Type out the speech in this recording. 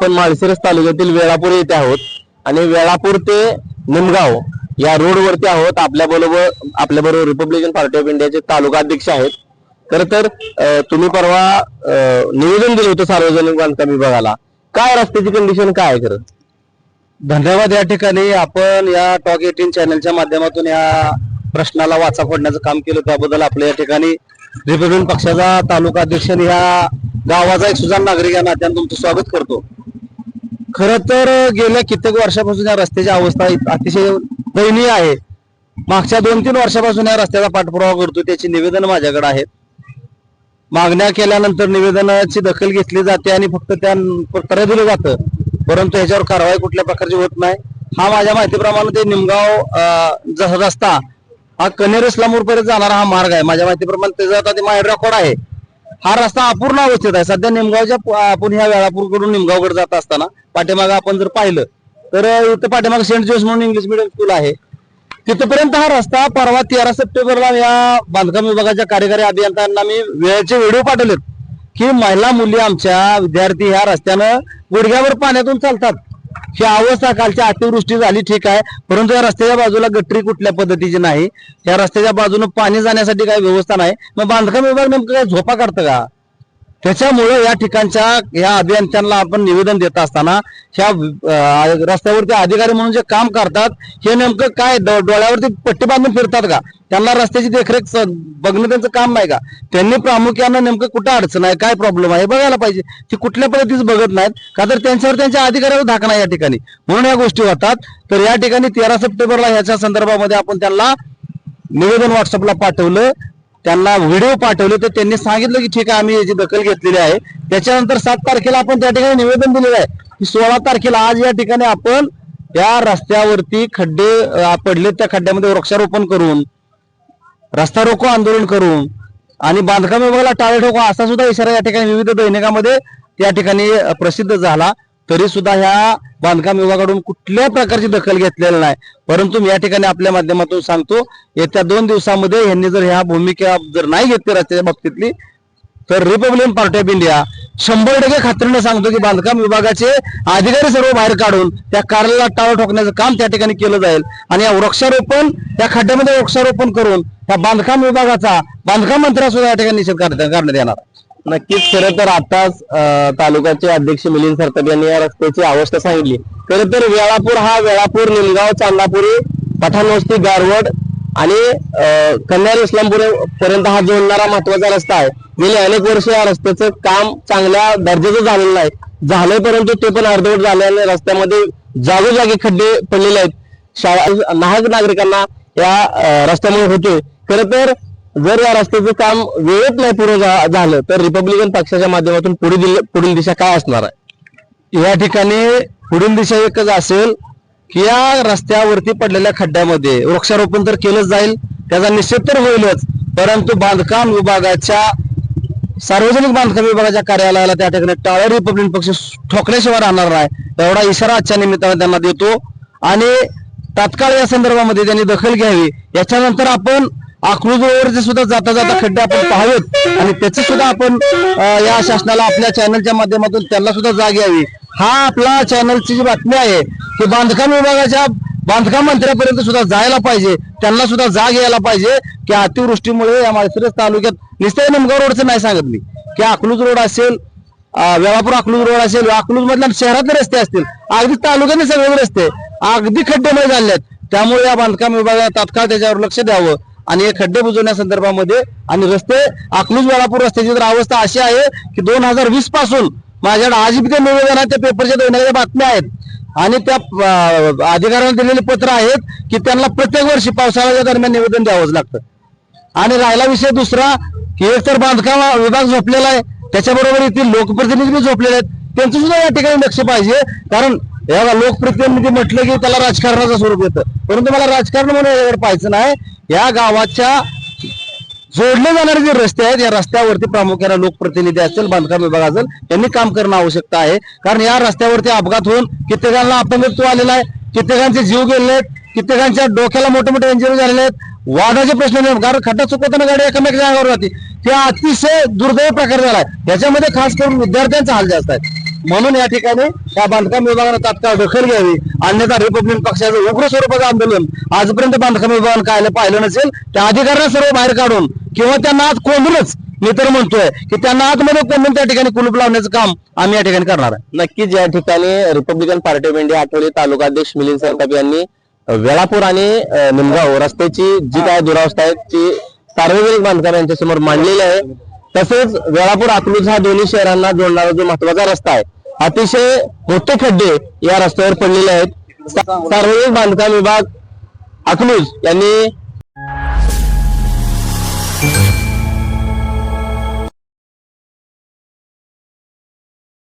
आपण माळशिरस तालुक्यातील वेळापूर येथे आहोत. आणि वेळापूर ते निमगाव या रोडवरती आहोत. आपल्या बरोबर आपल्या बरोबर रिपब्लिकन पार्टी ऑफ इंडियाचे तालुका अध्यक्ष आहेत. खर तर तुम्ही परवा निवेदन दिलं होतं सार्वजनिक बांधकाम विभागाला. काय रस्त्याची कंडिशन काय आहे खरं? धन्यवाद. या ठिकाणी आपण या टॉक एटीन चॅनलच्या माध्यमातून या प्रश्नाला वाचा फोडण्याचं काम केलं. त्याबद्दल आपल्या या ठिकाणी रिपब्लिकन पक्षाचा तालुका अध्यक्ष या गावाचा एक सुजाण नागरिक या नात्याने तुमचं स्वागत करतो. खर तर गेल्या कित्येक वर्षापासून या रस्त्याची अवस्था इत- अतिशय दयनीय आहे. मागच्या दोन तीन वर्षापासून या रस्त्याचा पाठपुरावा करतो त्याची निवेदन माझ्याकडे आहेत. मागण्या केल्यानंतर निवेदनाची दखल घेतली जाते आणि फक्त त्या उत्तर दिलं जातं. परंतु ह्याच्यावर कारवाई कुठल्या प्रकारची होत नाही. हा माझ्या माहितीप्रमाणे ते निमगाव रस्ता हा कनेर इस्लामपूर पर्यंत जाणारा हा मार्ग आहे. माझ्या माहितीप्रमाणे त्याचा आता ते माहेर रेकॉर्ड आहे. हा रस्ता अपूर्ण अवस्थेत आहे. सध्या निमगावच्या आपण ह्या वेळापूरकडून निमगावकडे जात असताना पाठीमागं आपण जर पाहिलं तर इथं पाठीमागं सेंट जोस म्हणून इंग्लिश मिडियम स्कूल आहे. तिथपर्यंत हा रस्ता परवा तेरा सप्टेंबरला या बांधकाम विभागाच्या कार्यकारी अभियंत्यांना मी वेळेचे व्हिडिओ पाठवलेत की महिला मुली आमच्या विद्यार्थी ह्या रस्त्यानं गुडघ्यावर पाण्यातून चालतात. ही अवस्था कालच्या अतिवृष्टी झाली ठीक आहे. परंतु या रस्त्याच्या बाजूला गटरी कुठल्या पद्धतीची नाही. या रस्त्याच्या बाजूनं पाणी जाण्यासाठी काही व्यवस्था नाही. मग बांधकाम विभाग नेमकं काय झोपा काढतं का? त्याच्यामुळे या ठिकाणच्या या अभियंत्यांना आपण निवेदन देत असताना ह्या रस्त्यावरती अधिकारी म्हणून जे काम करतात हे नेमकं काय? डोळ्यावरती पट्टी बांधून फिरतात का? त्यांना रस्त्याची देखरेख बघणं त्यांचं काम नाही का? त्यांनी प्रामुख्यानं नेमकं कुठं अडचण आहे? काय प्रॉब्लेम आहे? बघायला पाहिजे. ती कुठल्या पद्धतीचं बघत नाहीत. का तर त्यांच्यावर त्यांच्या अधिकाऱ्यावर धाकणं या ठिकाणी. म्हणून या गोष्टी होतात. तर या ठिकाणी तेरा सप्टेंबरला ह्याच्या संदर्भामध्ये आपण त्यांना निवेदन व्हॉट्सअपला पाठवलं. त्यांना व्हिडिओ पाठवले तर त्यांनी सांगितलं की ठीक आहे आम्ही याची दखल घेतलेली आहे. त्याच्यानंतर सात तारखेला आपण त्या ठिकाणी निवेदन दिलेलं आहे की सोळा तारखेला आज या ठिकाणी आपण या रस्त्यावरती खड्डे पडले त्या खड्ड्यामध्ये वृक्षारोपण करून रस्ता रोको आंदोलन करून आणि बांधकाम विभागाला टाळे ठोको असा सुद्धा इशारा या ठिकाणी विविध दैनिकामध्ये त्या ठिकाणी प्रसिद्ध झाला. तरी सुद्धा ह्या बांधकाम विभागाकडून कुठल्या प्रकारची दखल घेतलेली नाही. परंतु मी या ठिकाणी आपल्या माध्यमातून सांगतो येत्या दोन दिवसामध्ये यांनी जर ह्या भूमिका जर नाही घेतली रस्त्याच्या बाबतीतली तर रिपब्लिकन पार्टी ऑफ इंडिया शंभर टक्के खात्रीने सांगतो की बांधकाम विभागाचे अधिकारी सर्व बाहेर काढून त्या कार्याला टाळ ठोकण्याचं काम त्या ठिकाणी केलं जाईल. आणि या वृक्षारोपण त्या खड्ड्यामध्ये वृक्षारोपण करून त्या बांधकाम विभागाचा बांधकाम मंत्र्या सुद्धा या ठिकाणी निषेध करण्यात येणार. नक्कीच खरं तर आताच तालुक्याचे अध्यक्ष मिलिंद सरताप यांनी या रस्त्याची अवस्था सांगितली. खरं तर वेळापूर हा वेळापूर निलगाव चांदापुरी पठाणवस्ती गारवड आणि अं, कन्यार इस्लामपूर पर्यंत हा जोडणारा महत्त्वाचा रस्ता आहे. गेले अनेक वर्ष या रस्त्याचं काम चांगल्या दर्जाचं झालेलं नाही. झालंय परंतु ते पण अर्धवट झाल्याने रस्त्यामध्ये जागोजागी खड्डे पडलेले आहेत. शाळा नाहक नागरिकांना या रस्त्यामुळे होतोय. खरं तर जर या रस्त्याचं काम वेळेत नाही पूर्ण झा- झालं तर रिपब्लिकन पक्षाच्या माध्यमातून पुढील पुढील दिशा काय असणार आहे? या ठिकाणी पुढील दिशा एकच असेल की या रस्त्यावरती पडलेल्या खड्ड्यामध्ये वृक्षारोपण तर केलंच जाईल त्याचा निषेध तर होईलच परंतु बांधकाम विभागाच्या सार्वजनिक बांधकाम विभागाच्या कार्यालयाला त्या ठिकाणी टाळ्या रिपब्लिकन पक्ष ठोकल्याशिवाय राहणार नाही. एवढा इशारा आजच्या निमित्ताने त्यांना देतो. आणि तात्काळ या संदर्भामध्ये त्यांनी दखल घ्यावी. याच्यानंतर आपण अकलूज रोडवरचे सुद्धा जाता जाता खड्डे आपण पाहावेत. आणि त्याची सुद्धा आपण या शासनाला आपल्या चॅनलच्या माध्यमातून त्यांना सुद्धा जाग यावी. हा आपला चॅनलची जी बातमी आहे की बांधकाम विभागाच्या बांधकाम मंत्र्यापर्यंत सुद्धा जायला पाहिजे. त्यांना सुद्धा जाग यायला पाहिजे की अतिवृष्टीमुळे या माळशिरस तालुक्यात नुसतं निमगाव रोडचं नाही सांगत मी. की अकलूज रोड असेल वेळापूर अकलूज रोड असेल अकलूज मधल्या शहरातले रस्ते असतील. अगदी तालुक्यातले सगळे रस्ते अगदी खड्डेमय झाले आहेत त्यामुळे या बांधकाम विभागाला तात्काळ त्याच्यावर लक्ष द्यावं. आणि हे खड्डे बुजवण्या संदर्भामध्ये आणि रस्ते अकलूज वेळापूर रस्त्याची तर अवस्था अशी आहे की दोन हजार वीसपासून माझ्याकडे आज ते निवेदन आहे त्या पेपरच्या दैनिकाच्या बातम्या आहेत. आणि त्या अधिकाऱ्यांना दिलेले पत्र आहेत की त्यांना प्रत्येक वर्षी पावसाळ्याच्या दरम्यान निवेदन द्यावंच लागतं. आणि राहिला विषय दुसरा की एक तर बांधकाम विभाग झोपलेला आहे त्याच्याबरोबर येथील लोकप्रतिनिधी झोपलेले आहेत. त्यांचं सुद्धा या ठिकाणी लक्ष पाहिजे कारण या लोकप्रतिनिधी म्हणजे म्हटलं की त्याला राजकारणाचं स्वरूप येतं. परंतु मला राजकारण म्हणून यावर पाहायचं नाही. या गावाच्या जोडले जाणारे जे रस्ते आहेत या रस्त्यावरती प्रामुख्याने लोकप्रतिनिधी असतील बांधकाम विभाग असेल यांनी काम करणं आवश्यकता आहे. कारण या रस्त्यावरती अपघात होऊन कित्येकांना अपंगत्व आलेला आहे. कित्येकांचे जीव गेलेले आहेत. कित्येकांच्या डोक्याला मोठे मोठे इंजुरी झालेले आहेत. वादाचे प्रश्न नाही. कारण खड्डा चुकवताना गाडी एकमेक जागावर जाते ते अतिशय दुर्दैव प्रकार झालाय याच्यामध्ये खास करून विद्यार्थ्यांचा हाल जास्त आहे. म्हणून या ठिकाणी या बांधकाम विभागाने तात्काळ दखल घ्यावी. अन्यथा रिपब्लिकन पक्षाचं उग्र स्वरूपाचं आंदोलन आजपर्यंत बांधकाम विभागाने काय पाहिलं नसेल त्या अधिकाऱ्यांना सर्व बाहेर काढून किंवा त्यांना आज कोंबूनच मी तर म्हणतोय की त्यांना आतमध्ये कोंबून त्या ठिकाणी कुलूप लावण्याचं काम आम्ही या ठिकाणी करणार आहे. नक्कीच या ठिकाणी Republican Party of India Athawale taluka अध्यक्ष मिलिंद सरताप यांनी वेळापूर आणि निमगाव रस्त्याची जी काय दुरावस्था आहे ती सार्वजनिक बांधकाम यांच्या समोर मांडलेली आहे. तसेच वेळापूर अकलूज हा दोन्ही शहरांना जोडणारा जो महत्त्वाचा रस्ता आहे अतिशय मोठे खड्डे या रस्त्यावर पडलेले आहेत. सार्वजनिक बांधकाम विभाग अकलूज यांनी